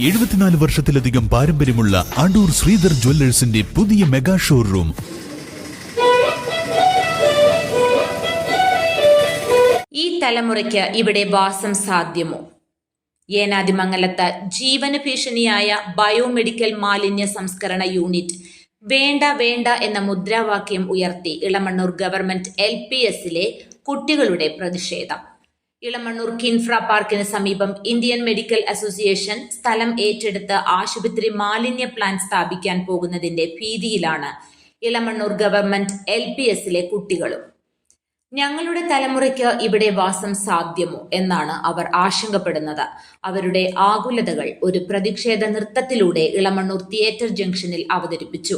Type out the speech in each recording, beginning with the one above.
എഴുപത്തിനാല് വർഷത്തിലധികം പാരമ്പര്യമുള്ള അടൂർ ശ്രീധർ ജ്വല്ലേഴ്സിന്റെ പുതിയ മെഗാ ഷോറൂം. ഈ തലമുറയ്ക്ക് ഇവിടെ വാസം സാധ്യമോ? ഏനാതിമംഗലത്ത് ജീവന ഭീഷണിയായ ബയോമെഡിക്കൽ മാലിന്യ സംസ്കരണ യൂണിറ്റ് വേണ്ട വേണ്ട എന്ന മുദ്രാവാക്യം ഉയർത്തി ഇളമണ്ണൂർ ഗവൺമെന്റ് എൽ പി എസിലെ കുട്ടികളുടെ പ്രതിഷേധം. ഇളമണ്ണൂർ കിൻഫ്ര പാർക്കിന് സമീപം ഇന്ത്യൻ മെഡിക്കൽ അസോസിയേഷൻ സ്ഥലം ഏറ്റെടുത്ത് ആശുപത്രി മാലിന്യ പ്ലാന്റ് സ്ഥാപിക്കാൻ പോകുന്നതിന്റെ ഭീതിയിലാണ് ഇളമണ്ണൂർ ഗവൺമെന്റ് എൽ പി എസിലെ കുട്ടികളും. ഞങ്ങളുടെ തലമുറയ്ക്ക് ഇവിടെ വാസം സാധ്യമോ എന്നാണ് അവർ ആശങ്കപ്പെടുന്നത്. അവരുടെ ആകുലതകൾ ഒരു പ്രതിഷേധ നൃത്തത്തിലൂടെ ഇളമണ്ണൂർ തിയേറ്റർ ജംഗ്ഷനിൽ അവതരിപ്പിച്ചു.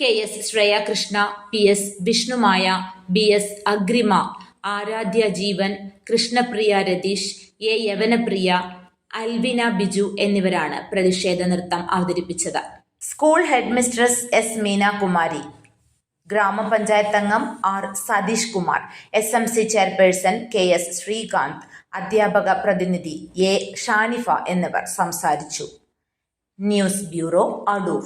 K S Shreya Krishna P S Vishnumaya B S Agrima Aradhya Jeevan Krishnapriya Ratheesh A Yavanapriya Alvina Biju എന്നിവരാണ് പ്രതിഷേധ നൃത്തം അവതരിപ്പിച്ചത്. School headmistress S Meenakumari. ഗ്രാമപഞ്ചായത്ത് അംഗം R Satheesh Kumar S M C chairperson K S Sreekanth അധ്യാപക പ്രതിനിധി A Shanifa എന്നിവർ സംസാരിച്ചു. News bureau Adoor.